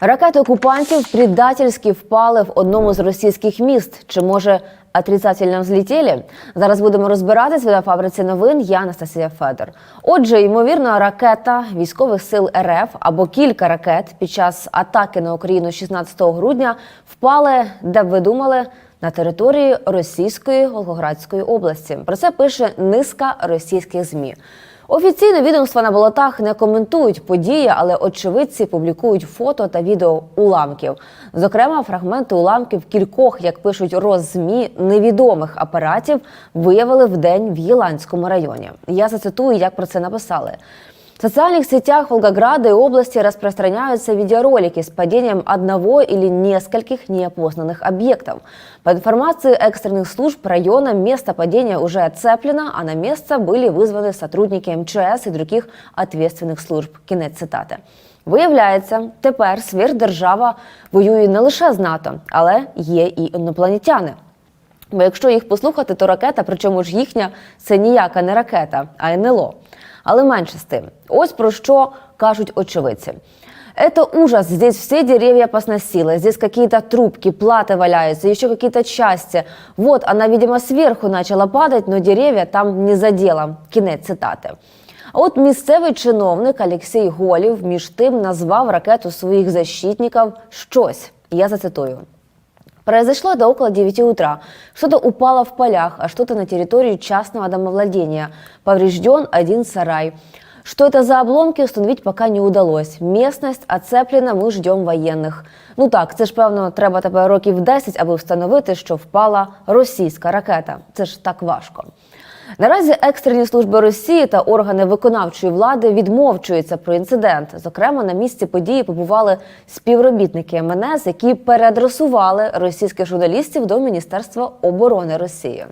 Ракети окупантів предательськи впали в одному з російських міст. Чи може отрицательно взлетіли? Зараз будемо розбиратись на фабриці новин. Я Анастасія Федор. Отже, ймовірно, ракета військових сил РФ або кілька ракет під час атаки на Україну 16 грудня впали, де б ви думали, на території Російської Волгоградської області. Про це пише низка російських змі. Офіційно відомства на болотах не коментують події, але очевидці публікують фото та відео уламків. Зокрема, фрагменти уламків кількох, як пишуть роззмі, невідомих апаратів виявили вдень в Єландському районі. Я зацитую, як про це написали. В социальных сетях Волгограда и области распространяются видеоролики с падением одного или нескольких неопознанных объектов. По информации экстренных служб района, место падения уже оцеплено, а на место были вызваны сотрудники МЧС и других ответственных служб. Кінець цитати. Виявляється, тепер сверхдержава воює не лише з НАТО, але є і інопланетяни. Бо якщо їх послухати, то ракета, причому ж їхня, це ніяка не ракета, а НЛО. Але менше з тим. Ось про що кажуть очевидці. Это ужас. Здесь все деревья посносило. Здесь какие-то трубки, платы валяются, еще какие-то части. Вот, она, видимо, сверху начала падать, но деревья там не задела. Кінець цитати. А от місцевий чиновник Олексій Голів між тим назвав ракету своїх защитників щось. Я зацитую. Произошло это около 9 утра. Что-то упало в полях, а что-то на территорию частного домовладения. Поврежден один сарай. Что это за обломки, установить пока не удалось. Местность оцеплена, ми ждем воєнних. Ну так, це ж певно, треба тепер років 10, аби встановити, що впала російська ракета. Це ж так важко. Наразі екстрені служби Росії та органи виконавчої влади відмовчуються про інцидент. Зокрема, на місці події побували співробітники МНС, які переадресували російських журналістів до Міністерства оборони Росії.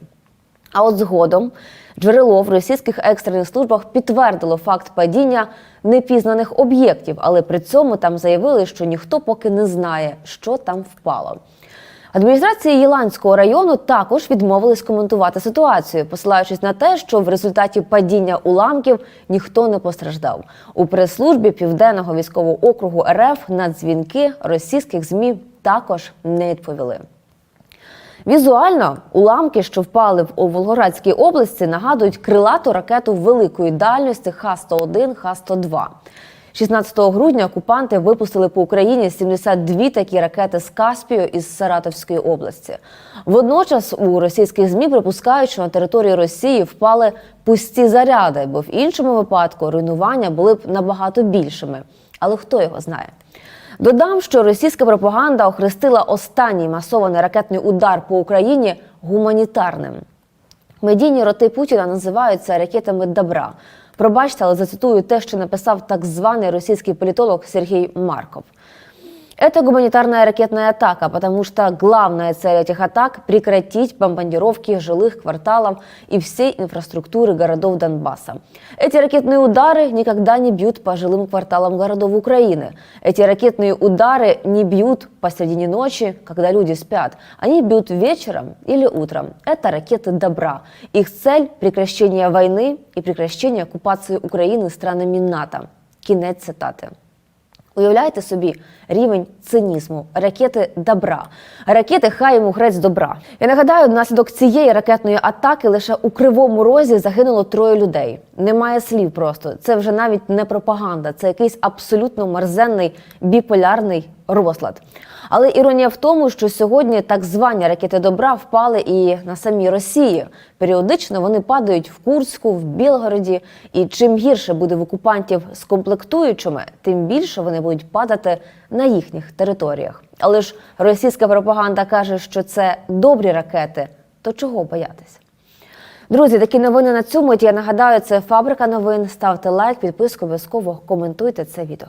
А от згодом джерело в російських екстрених службах підтвердило факт падіння непізнаних об'єктів, але при цьому там заявили, що ніхто поки не знає, що там впало. Адміністрація Єланського району також відмовились коментувати ситуацію, посилаючись на те, що в результаті падіння уламків ніхто не постраждав. У прес-службі Південного військового округу РФ на дзвінки російських змі також не відповіли. Візуально уламки, що впали в у Волгоградській області, нагадують крилату ракету великої дальності Х-101, Х-102. 16 грудня окупанти випустили по Україні 72 такі ракети з Каспію із Саратовської області. Водночас у російських змі припускають, що на території Росії впали пусті заряди, бо в іншому випадку руйнування були б набагато більшими. Але хто його знає? Додам, що російська пропаганда охрестила останній масований ракетний удар по Україні гуманітарним. Медійні роти Путіна називаються ракетами добра. Пробачте, але зацитую те, що написав так званий російський політолог Сергій Марков. Это гуманитарная ракетная атака, потому что главная цель этих атак – прекратить бомбардировки жилых кварталов и всей инфраструктуры городов Донбасса. Эти ракетные удары никогда не бьют по жилым кварталам городов Украины. Эти ракетные удары не бьют посредине ночи, когда люди спят. Они бьют вечером или утром. Это ракеты добра. Их цель – прекращение войны и прекращение оккупации Украины странами НАТО. Кінець цитати. Уявляєте собі рівень цинізму, ракети добра, ракети хай йому грець добра. Я нагадаю, внаслідок цієї ракетної атаки лише у кривому розі загинуло троє людей. Немає слів просто. Це вже навіть не пропаганда, це якийсь абсолютно мерзенний біполярний розлад. Але іронія в тому, що сьогодні так звані ракети добра впали і на самій Росії. Періодично вони падають в Курську, в Білгороді. І чим гірше буде в окупантів з комплектуючими, тим більше вони будуть падати на їхніх територіях. Але ж російська пропаганда каже, що це добрі ракети. То чого боятися? Друзі, такі новини на цьому. Я нагадаю, це фабрика новин. Ставте лайк, підписку, обов'язково коментуйте це відео.